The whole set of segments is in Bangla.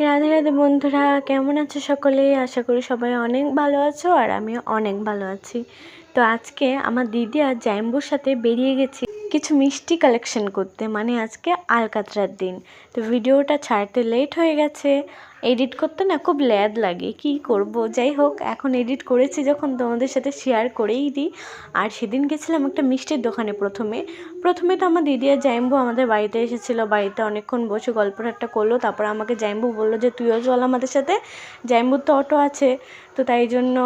রাধে রাধে বন্ধুরা, কেমন আছো সকলে? আশা করি সবাই অনেক ভালো আছো আর আমি অনেক ভালো আছি। তো আজকে আমার দিদি আর জাইম্বুর সাথে বেরিয়ে গেছি। কিছু মিষ্টি কালেকশন করতে মানে আজকে আলকাতরার দিন। তো ভিডিওটা ছাড়তে লেট হয়ে গেছে। এডিট করতে না খুব ল্যাদ লাগে, কি করব? যাই হোক, এখন এডিট করেছি যখন তোমাদের সাথে শেয়ার করেই দিই। আর সেদিন গেছিলাম একটা মিষ্টির দোকানে প্রথমে। প্রথমে তো আমার দিদি আর জাইম্বু আমাদের বাড়িতে এসেছিল। বাড়িতে অনেকক্ষণ বসে গল্প ঠাট্টা করল, তারপর আমাকে জাইম্বু বলল যে, তুইও চল আমাদের সাথে। জাইম্বুর তো অটো আছে। তো তাই জন্য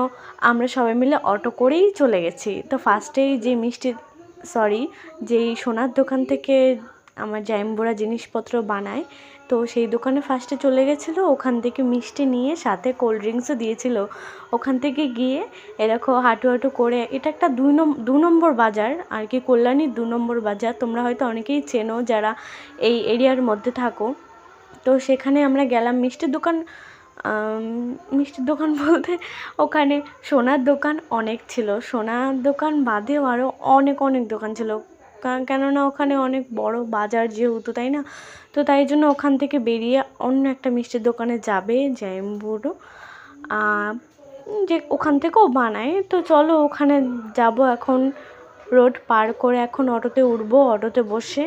আমরা সবাই মিলে অটো করেই চলে গেছি। তো ফার্স্টেই যে মিষ্টি সরি যেই সোনার দোকান থেকে আমার জাইম্বুরা জিনিসপত্র বানায়, তো সেই দোকানে ফার্স্টে চলে গেছিল, ওখান থেকে মিষ্টি নিয়ে সাথে কোল্ড ড্রিঙ্কসও দিয়েছিল। ওখান থেকে গিয়ে এরকম হাঁটু হাঁটু করে, এটা একটা দুই নম্বর দু নম্বর বাজার, আর কি কল্যাণীর দু নম্বর বাজার, তোমরা হয়তো অনেকেই চেনো যারা এই এরিয়ার মধ্যে থাকো। তো সেখানে আমরা গেলাম, মিষ্টির দোকান মিষ্টির দোকান বলতে ওখানে সোনার দোকান অনেক ছিল। সোনার দোকান বাদেও আরও অনেক অনেক দোকান ছিল। কেননা ওখানে অনেক বড় বাজার যেহেতু, তাই না? তো তাই জন্য ওখান থেকে বেরিয়ে অন্য একটা মিষ্টির দোকানে যাবে জ্যাম্বুরও যে ওখান থেকেও বানায়। তো চলো ওখানে যাব এখন। রোড পার করে এখন অটোতে উঠবো, অটোতে বসে।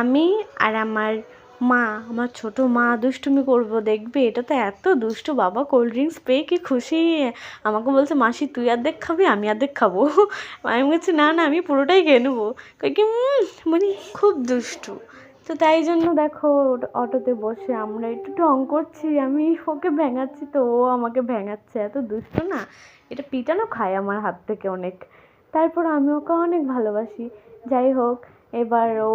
আমি আর আমার মা, আমার ছোটো মা দুষ্টুমি করব, দেখবে? এটা তো এত দুষ্টু বাবা কোল্ড ড্রিঙ্কস পেয়ে কি খুশি? আমাকে বলছে, মাসি, তুই অর্ধেক খাবি, আমি অর্ধেক খাব। আমি বলছি, না না, আমি পুরোটাই খেয়ে নেব। কি মানে খুব দুষ্টু। তো তাই জন্য দেখো, অটোতে বসে আমরা একটু ঢং করছি, আমি ওকে ভেঙাচ্ছি, তো ও আমাকে ভেঙাচ্ছে। এত দুষ্ট না, এটা পিটানো খায় আমার হাত থেকে অনেক। তারপর আমি ওকে অনেক ভালোবাসি। যাই হোক, এবার ও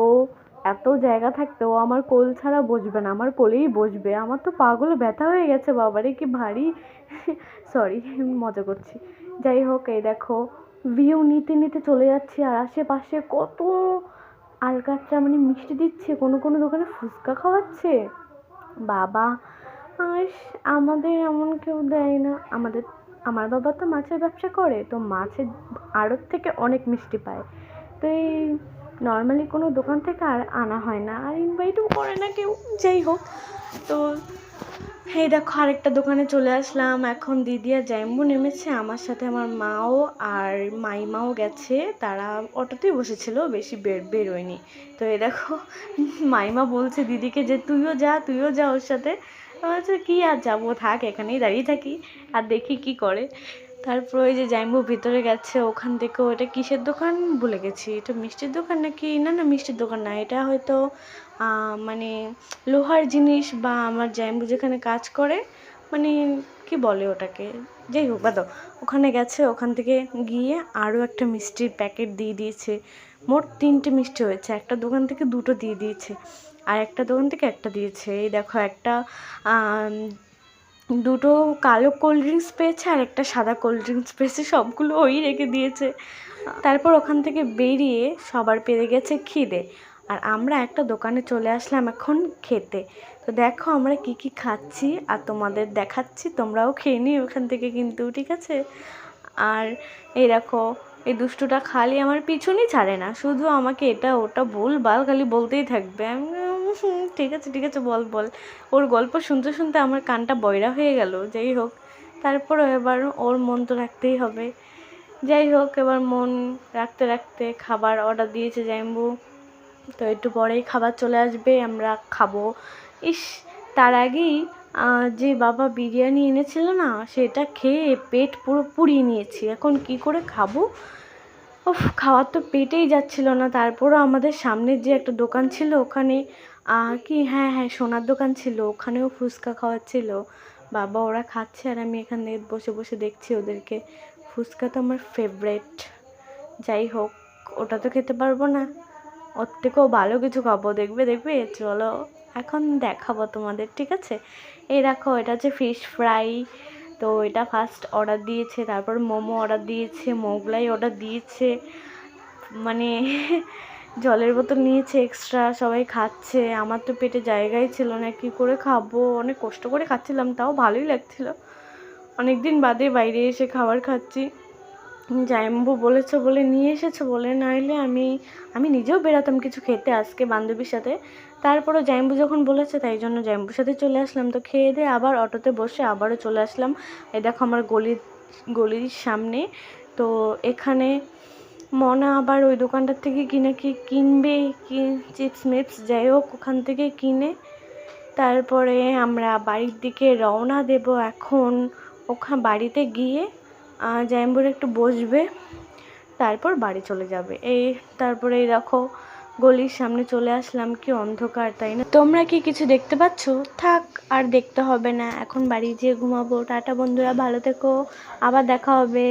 এত জায়গা থাকতেও আমার কোল ছাড়া বসবে না, আমার কোলেই বসবে। আমার তো পাগুলো ব্যথা হয়ে গেছে বাবারে, কি ভারী। সরি মজা করছি। যাই হোক, এই দেখো ভিউ নিতে নিতে চলে যাচ্ছি আর আশেপাশে কত আলকাতরা মানে মিষ্টি দিচ্ছে, কোনো কোনো দোকানে ফুচকা খাওয়াচ্ছে। বাবা আমাদের এমন কেউ দেয় না। আমাদের, আমার বাবা তো মাছের ব্যবসা করে, তো মাছের আড়ত থেকে অনেক মিষ্টি পায়। তো এই নর্মালি কোনো দোকান থেকে আর আনা হয় না। আর ইনভাইটও করে না কেউ, যাই হোক। তো, এই দেখো আরেকটা দোকানে চলে আসলাম। এখন দিদি আর জাইম্বু নেমেছে, আমার সাথে আমার মাও আর মাইমাও গেছে। তারা অটোতেই বসেছিল, বেশি বের, বেরোয়নি। তো এই দেখো, মাইমা বলছে দিদিকে যে, তুইও যা তুইও যা ওর সাথে। বলছে, কী আর যাব? থাক, এখানেই দাঁড়িয়ে থাকি। আর দেখি কি করে। তারপর ওই যে জাইম্বু ভিতরে গেছে, ওখান থেকে ওটা কিসের দোকান ভুলে গেছি? এটা মিষ্টির দোকান নাকি? না না, মিষ্টির দোকান না। এটা হয়তো মানে লোহার জিনিস বা আমার জাইম্বু যেখানে কাজ করে মানে কি বলে ওটাকে? যাই হোক, বাদ ওখানে গেছে, ওখান থেকে গিয়ে আরও একটা মিষ্টির প্যাকেট দিয়ে দিয়েছে। মোট তিনটে মিষ্টি হয়েছে। একটা দোকান থেকে দুটো দিয়ে দিয়েছে। আর একটা দোকান থেকে একটা দিয়েছে। এই দেখো একটা দুটো কালো কোল্ড ড্রিঙ্কস পেয়েছে আর একটা সাদা কোল্ড ড্রিঙ্কস পেয়েছে, সবগুলো ওই রেখে দিয়েছে। তারপর ওখান থেকে বেরিয়ে সবার পেরে গেছে খিদে। আর আমরা একটা দোকানে চলে আসলাম এখন খেতে। তো দেখো আমরা কি কি খাচ্ছি আর তোমাদের দেখাচ্ছি, তোমরাও খেয়ে নিও ওখান থেকে কিন্তু, ঠিক আছে? আর এই দেখো, এই দুষ্টুটা খালি আমার পিছনই ছাড়ে না, শুধু আমাকে এটা ওটা ভুল বাল খালি বলতেই থাকবে। আমি ঠিক আছে ঠিক আছে, বল বল। ওর গল্প শুনতে শুনতে আমার কানটা বয়রা হয়ে গেল, যাই হোক। তারপরও এবার ওর মন তো রাখতেই হবে। যাই হোক, এবার মন রাখতে রাখতে খাবার অর্ডার দিয়েছে জাইম্বু তো একটু পরেই খাবার চলে আসবে, আমরা খাব। ইস, তার আগেই যে বাবা বিরিয়ানি এনেছিল না, সেটা খেয়ে পেট পুরো পুড়িয়ে নিয়েছি। এখন কি করে খাব? উফ, খাওয়ার তো পেটেই যাচ্ছিল না। তারপরও আমাদের সামনের যে একটা দোকান ছিল, ওখানে কি? হ্যাঁ হ্যাঁ সোনার দোকান ছিল, ওখানেও ফুচকা খাওয়াচ্ছিল বাবা, ওরা খাচ্ছে আর আমি এখানে বসে বসে দেখছি ওদেরকে। ফুচকা তো আমার ফেভারেট যাই হোক, ওটা তো খেতে পারব না। ওর থেকেও ভালো কিছু খাব। দেখবে দেখবে? চলো, এখন দেখাবো তোমাদের, ঠিক আছে? এই দেখো, এটা হচ্ছে ফিশ ফ্রাই তো এটা ফার্স্ট অর্ডার দিয়েছে, তারপর মোমো অর্ডার দিয়েছে, মোগলাই অর্ডার দিয়েছে। মানে জলের বোতল নিয়েছে এক্সট্রা সবাই খাচ্ছে। আমার তো পেটে জায়গাই ছিল না, কী করে খাব? অনেক কষ্ট করে খাচ্ছিলাম, তাও ভালোই লাগছিল। অনেক দিন বাদে বাইরে এসে খাবার খাচ্ছি। জাইম্বু বলেছে বলে নিয়ে এসেছে বলে নইলে আমি আমি নিজেও বেরাতাম কিছু খেতে আজকে বান্ধবীর সাথে। তারপরে জাইম্বু যখন বলেছে, তাই জন্য জাইম্বুর সাথে চলে আসলাম। তো খেয়ে দিয়ে আবার অটোতে বসে আবারও চলে আসলাম। এই দেখো আমার গলির গলির সামনে। তো এখানে মনা আবার ওই দোকানটার থেকে কিনে কি কিনবে, কি চিপস মিপস, যাই হোক, ওখান থেকে কিনে। তারপরে আমরা বাড়ির দিকে রওনা দেব এখন ওখান বাড়িতে গিয়ে। জ্যাম্বুর একটু বসবে, তারপর বাড়ি চলে যাবে। এই, তারপরে এই দেখো, গলির সামনে চলে আসলাম, কি অন্ধকার, তাই না? তোমরা কি কিছু দেখতে পাচ্ছ? থাক, আর দেখতে হবে না। এখন বাড়ি যেয়ে ঘুমাবো। টাটা বন্ধুরা, ভালো থেকো। আবার দেখা হবে।